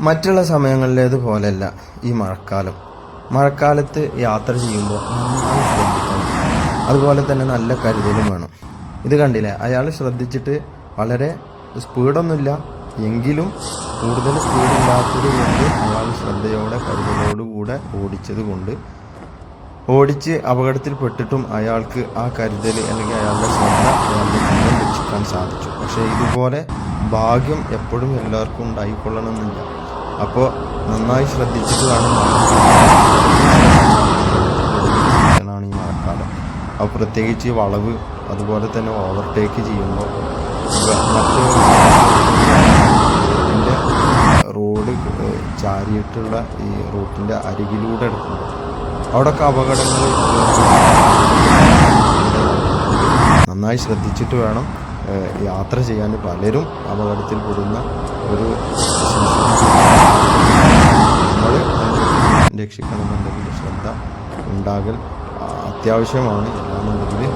മറ്റുള്ള സമയങ്ങളിലേതുപോലെയല്ല ഈ മഴക്കാലം. മഴക്കാലത്ത് യാത്ര ചെയ്യുമ്പോൾ അതുപോലെ തന്നെ നല്ല കരുതലും വേണം. ഇത് കണ്ടില്ലേ? അയാൾ ശ്രദ്ധിച്ചിട്ട് വളരെ സ്പീഡൊന്നുമില്ല. എങ്കിലും കൂടുതൽ സ്പീഡില്ലാത്തത് കൊണ്ട് അയാൾ ശ്രദ്ധയോടെ കരുതലോടുകൂടെ ഓടിച്ചത് കൊണ്ട് ഓടിച്ച് അപകടത്തിൽപ്പെട്ടിട്ടും അയാൾക്ക് ആ കരുതൽ അല്ലെങ്കിൽ അയാളുടെ ശ്രദ്ധ അയാളുടെ ജീവൻ രക്ഷിക്കാൻ സാധിച്ചു. പക്ഷേ ഇതുപോലെ ഭാഗ്യം എപ്പോഴും എല്ലാവർക്കും ഉണ്ടായിക്കൊള്ളണമെന്നില്ല. അപ്പോൾ നന്നായി ശ്രദ്ധിച്ചിട്ട് വേണം ഈ മഴക്കാലം. അപ്പോൾ പ്രത്യേകിച്ച് വളവ് അതുപോലെ തന്നെ ഓവർടേക്ക് ചെയ്യുമ്പോൾ മറ്റ് റോഡ് ചാരിയിട്ടുള്ള ഈ റൂട്ടിന്റെ അരികിലൂടെ എടുക്കുമ്പോൾ അവിടെയൊക്കെ അപകടങ്ങൾ നന്നായി ശ്രദ്ധിച്ചിട്ട് വേണം യാത്ര ചെയ്യാൻ. പലരും അപകടത്തിൽ അപകടത്തിൽപ്പെടുന്ന ഒരു രക്ഷിക്കണമെന്നുണ്ടെങ്കിൽ ശ്രദ്ധ ഉണ്ടാകൽ അത്യാവശ്യമാണ് എല്ലാമെന്നുണ്ടെങ്കിൽ